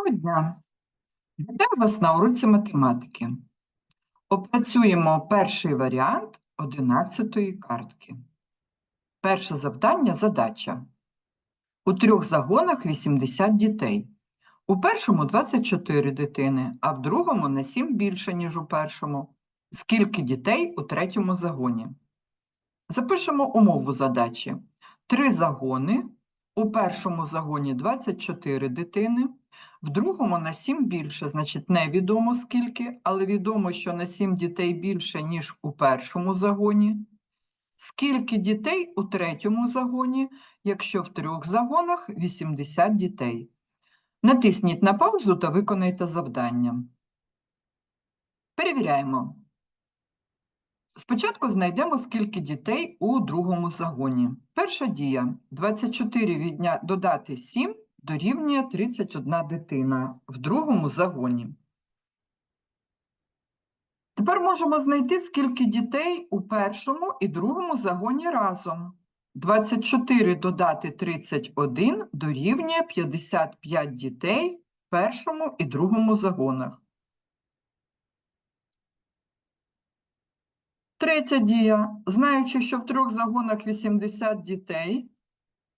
Доброго дня! Вітаю вас на уроці математики. Опрацюємо перший варіант 11-ї картки. Перше завдання – задача. У трьох загонах 80 дітей. У першому 24 дитини, а в другому на 7 більше, ніж у першому. Скільки дітей у третьому загоні? Запишемо умову задачі. Три загони. У першому загоні 24 дитини, в другому на 7 більше, значить невідомо скільки, але відомо, що на 7 дітей більше, ніж у першому загоні. Скільки дітей у третьому загоні, якщо в трьох загонах 80 дітей? Натисніть на паузу та виконайте завдання. Перевіряємо. Спочатку знайдемо, скільки дітей у другому загоні. Перша дія. 24 відня... додати 7 дорівнює 31 дитина в другому загоні. Тепер можемо знайти, скільки дітей у першому і другому загоні разом. 24 додати 31 дорівнює 55 дітей в першому і другому загонах. Третя дія. Знаючи, що в трьох загонах 80 дітей,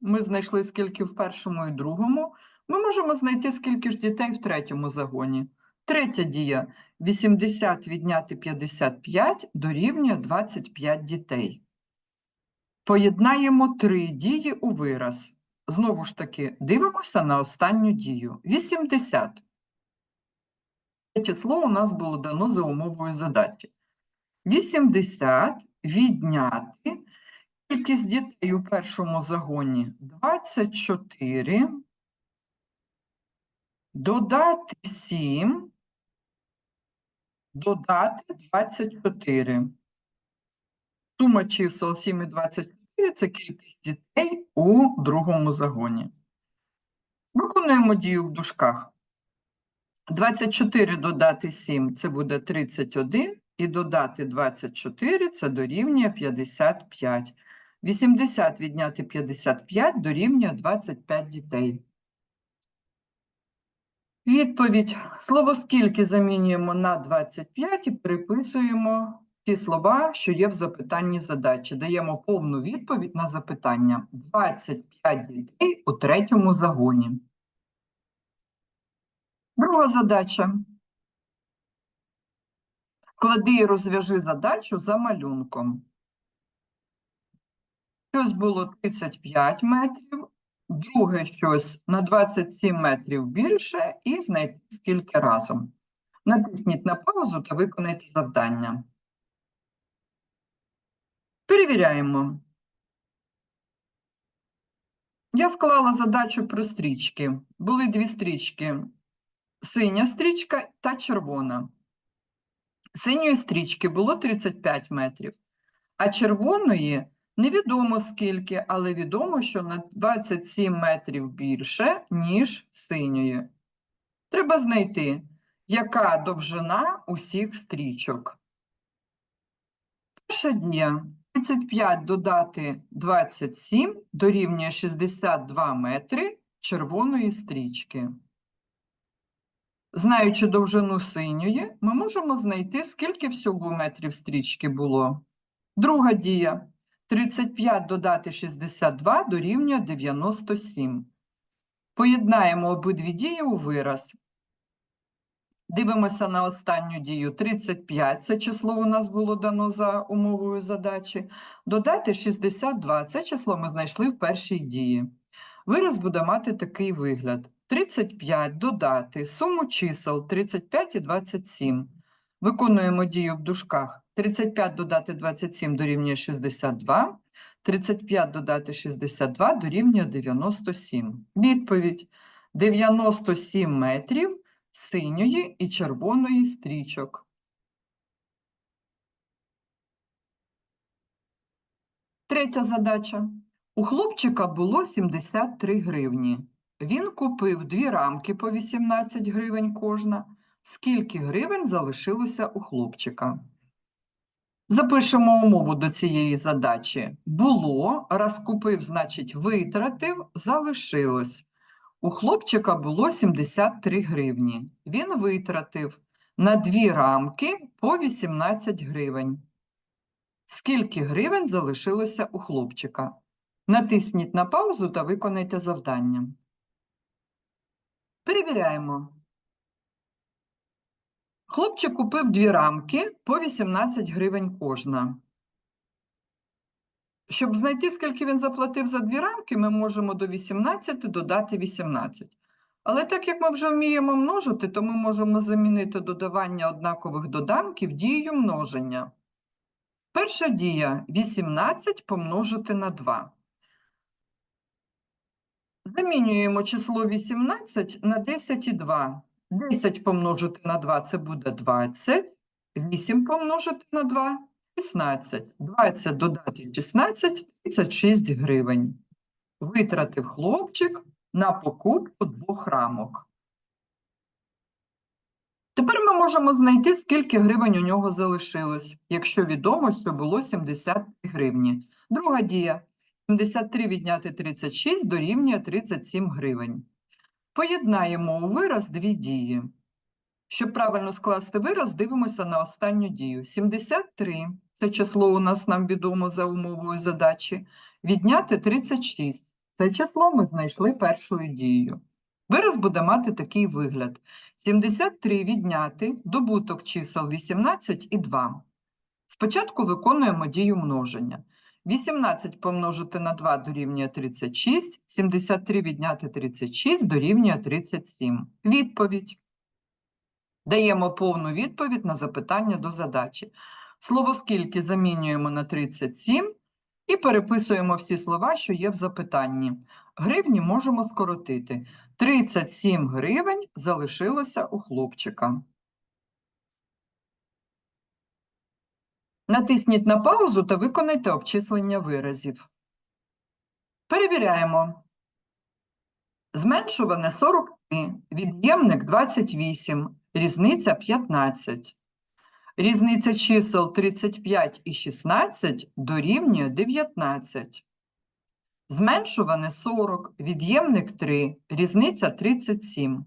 ми знайшли скільки в першому і другому, ми можемо знайти, скільки ж дітей в третьому загоні. Третя дія. 80 відняти 55 дорівнює 25 дітей. Поєднаємо три дії у вираз. Знову ж таки, дивимося на останню дію. 80. Це число у нас було дано за умовою задачі. 80 відняти кількість дітей у першому загоні 24, додати 7, додати 24. Сума чисел 7 і 24 – це кількість дітей у другому загоні. Виконуємо дію в дужках. 24 додати 7 – це буде 31, і додати 24 – це дорівнює 55. 80 відняти 55 дорівнює 25 дітей. Відповідь. Слово «скільки» замінюємо на 25 і переписуємо ті слова, що є в запитанні задачі. Даємо повну відповідь на запитання. 25 дітей у третьому загоні. Друга задача. Склади і розв'яжи задачу за малюнком. Щось було 35 метрів, друге щось на 27 метрів більше і знайти скільки разом. Натисніть на паузу та виконайте завдання. Перевіряємо. Я склала задачу про стрічки. Були дві стрічки: синя стрічка та червона. Синьої стрічки було 35 метрів, а червоної невідомо скільки, але відомо, що на 27 метрів більше, ніж синьої. Треба знайти, яка довжина усіх стрічок. Перша дня 35 додати 27 дорівнює 62 метри червоної стрічки. Знаючи довжину синьої, ми можемо знайти, скільки всього метрів стрічки було. Друга дія. 35 додати 62 дорівнює 97. Поєднаємо обидві дії у вираз. Дивимося на останню дію. 35 – це число у нас було дано за умовою задачі. Додати 62 – це число ми знайшли в першій дії. Вираз буде мати такий вигляд. 35 додати суму чисел 35 і 27. Виконуємо дію в дужках. 35 додати 27 дорівнює 62. 35 додати 62 дорівнює 97. Відповідь. 97 метрів синьої і червоної стрічок. Третя задача. У хлопчика було 73 гривні. Він купив дві рамки по 18 гривень кожна. Скільки гривень залишилося у хлопчика? Запишемо умову до цієї задачі. Було, раз купив, значить витратив, залишилось. У хлопчика було 73 гривні. Він витратив на дві рамки по 18 гривень. Скільки гривень залишилося у хлопчика? Натисніть на паузу та виконайте завдання. Перевіряємо. Хлопчик купив дві рамки по 18 гривень кожна. Щоб знайти, скільки він заплатив за дві рамки, ми можемо до 18 додати 18. Але так як ми вже вміємо множити, то ми можемо замінити додавання однакових доданків дією множення. Перша дія 18 помножити на 2. Замінюємо число 18 на 10 і 2. 10 помножити на 2 це буде 20. 8 помножити на 2 16. 20 додати 16 36 гривень. Витратив хлопчик на покупку двох рамок. Тепер ми можемо знайти, скільки гривень у нього залишилось, якщо відомо, що було 73 гривні. Друга дія. 73 відняти 36 дорівнює 37 гривень. Поєднаємо у вираз дві дії. Щоб правильно скласти вираз, дивимося на останню дію. 73 – це число у нас нам відомо за умовою задачі. Відняти 36 – це число ми знайшли першою дією. Вираз буде мати такий вигляд. 73 відняти добуток чисел 18 і 2. Спочатку виконуємо дію множення. 18 помножити на 2 дорівнює 36, 73 відняти 36 дорівнює 37. Відповідь. Даємо повну відповідь на запитання до задачі. Слово «скільки» замінюємо на 37 і переписуємо всі слова, що є в запитанні. Гривні можемо скоротити. 37 гривень залишилося у хлопчика. Натисніть на паузу та виконайте обчислення виразів. Перевіряємо. Зменшуване 43, від'ємник 28, різниця 15. Різниця чисел 35 і 16 дорівнює 19. Зменшуване 40, від'ємник 3, різниця 37.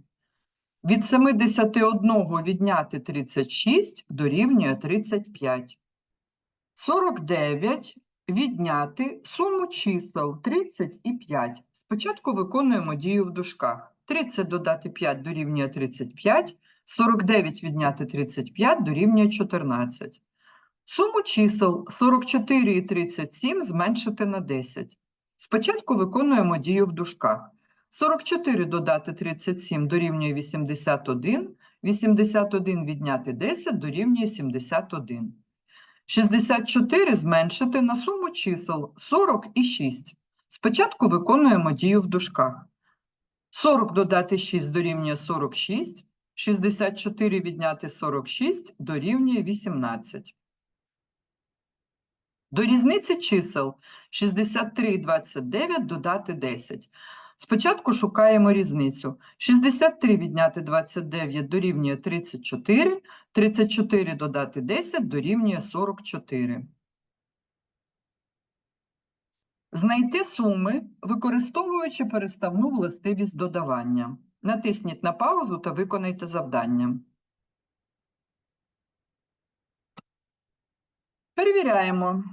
Від 71 відняти 36 дорівнює 35. 49 відняти суму чисел 30 і 5. Спочатку виконуємо дію в дужках. 30 додати 5 дорівнює 35, 49 відняти 35 дорівнює 14. Суму чисел 44 і 37 зменшити на 10. Спочатку виконуємо дію в дужках. 44 додати 37 дорівнює 81, 81 відняти 10 дорівнює 71. 64 зменшити на суму чисел 40 і 6. Спочатку виконуємо дію в дужках. 40 додати 6 дорівнює 46, 64 відняти 46 дорівнює 18. До різниці чисел 63 і 29 додати 10. Спочатку шукаємо різницю. 63 відняти 29 дорівнює 34, 34 додати 10 дорівнює 44. Знайти суми, використовуючи переставну властивість додавання. Натисніть на паузу та виконайте завдання. Перевіряємо.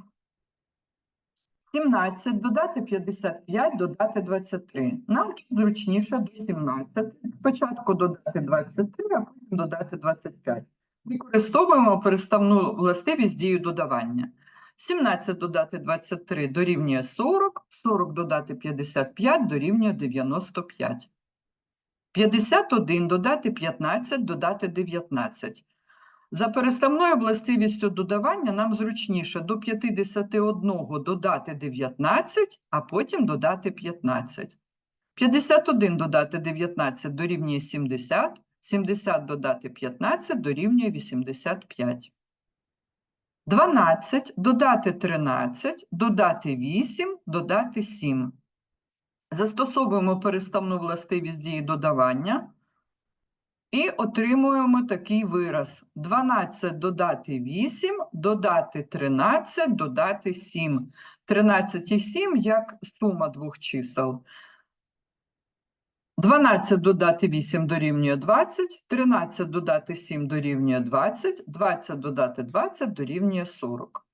17 додати 55, додати 23. Нам зручніше до 17. Спочатку додати 23, а потім додати 25. Використовуємо переставну властивість дію додавання. 17 додати 23 дорівнює 40, 40 додати 55 дорівнює 95. 51 додати 15 додати 19. За переставною властивістю додавання нам зручніше до 51 додати 19, а потім додати 15. 51 додати 19 дорівнює 70, 70 додати 15 дорівнює 85. 12 додати 13, додати 8, додати 7. Застосовуємо переставну властивість дії додавання. І отримуємо такий вираз. 12 додати 8, додати 13, додати 7. 13 і 7 як сума двох чисел. 12 додати 8 дорівнює 20, 13 додати 7 дорівнює 20, 20 додати 20 дорівнює 40.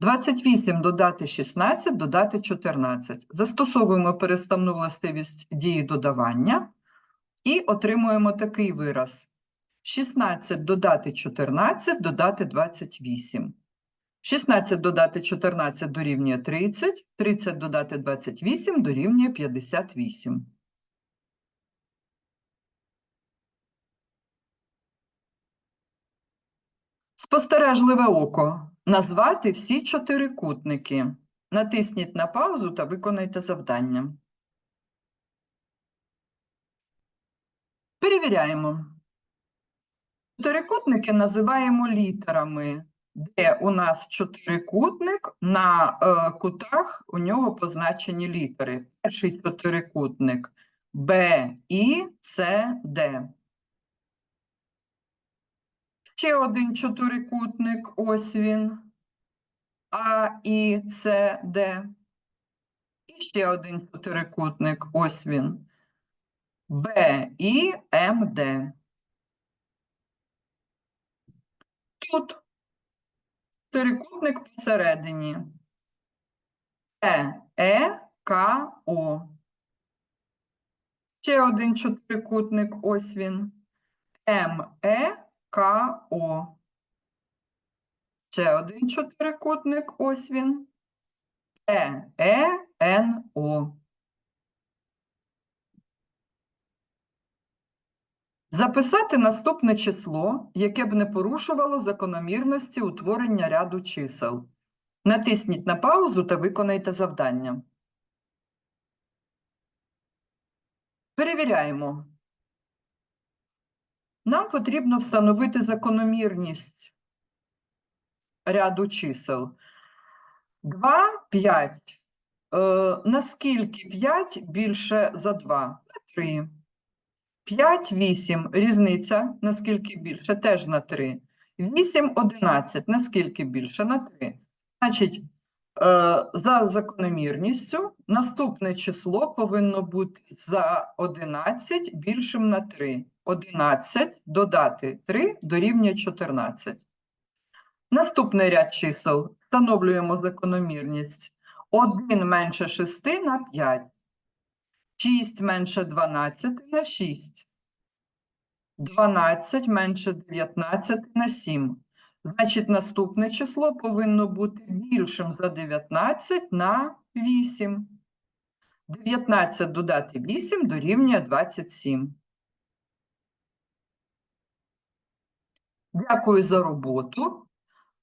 28 додати 16 додати 14. Застосовуємо переставну властивість дії додавання і отримуємо такий вираз. 16 додати 14 додати 28. 16 додати 14 дорівнює 30, 30 додати 28 дорівнює 58. Спостережливе око. Назвати всі чотирикутники. Натисніть на паузу та виконайте завдання. Перевіряємо. Чотирикутники називаємо літерами, де у нас чотирикутник, на е, кутах у нього позначені літери. Перший чотирикутник Б, І, С, Д. Ще один чотирикутник, ось він. А, І, С, Д. І ще один чотирикутник, ось він. Б, І, М, Д. Тут чотирикутник посередині. Е, Е, К, О. Ще один чотирикутник, ось він. М, Е, К, О. Ще один чотирикутник, ось він. Е, Е, Н, О. Записати наступне число, яке б не порушувало закономірності утворення ряду чисел. Натисніть на паузу та виконайте завдання. Перевіряємо. Нам потрібно встановити закономірність ряду чисел. 2, 5. Е, наскільки 5 більше за 2? На 3. 5, 8. Різниця наскільки більше? Теж на 3. 8, 11. Наскільки більше? На 3. Значить, е, за закономірністю наступне число повинно бути за 11 більшим на 3. 11 додати 3 дорівнює 14. Наступний ряд чисел. Встановлюємо закономірність. 1 менше 6 на 5. 6 менше 12 на 6. 12 менше 19 на 7. Значить, наступне число повинно бути більшим за 19 на 8. 19 додати 8 дорівнює 27. Дякую за роботу.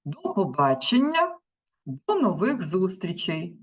До побачення. До нових зустрічей.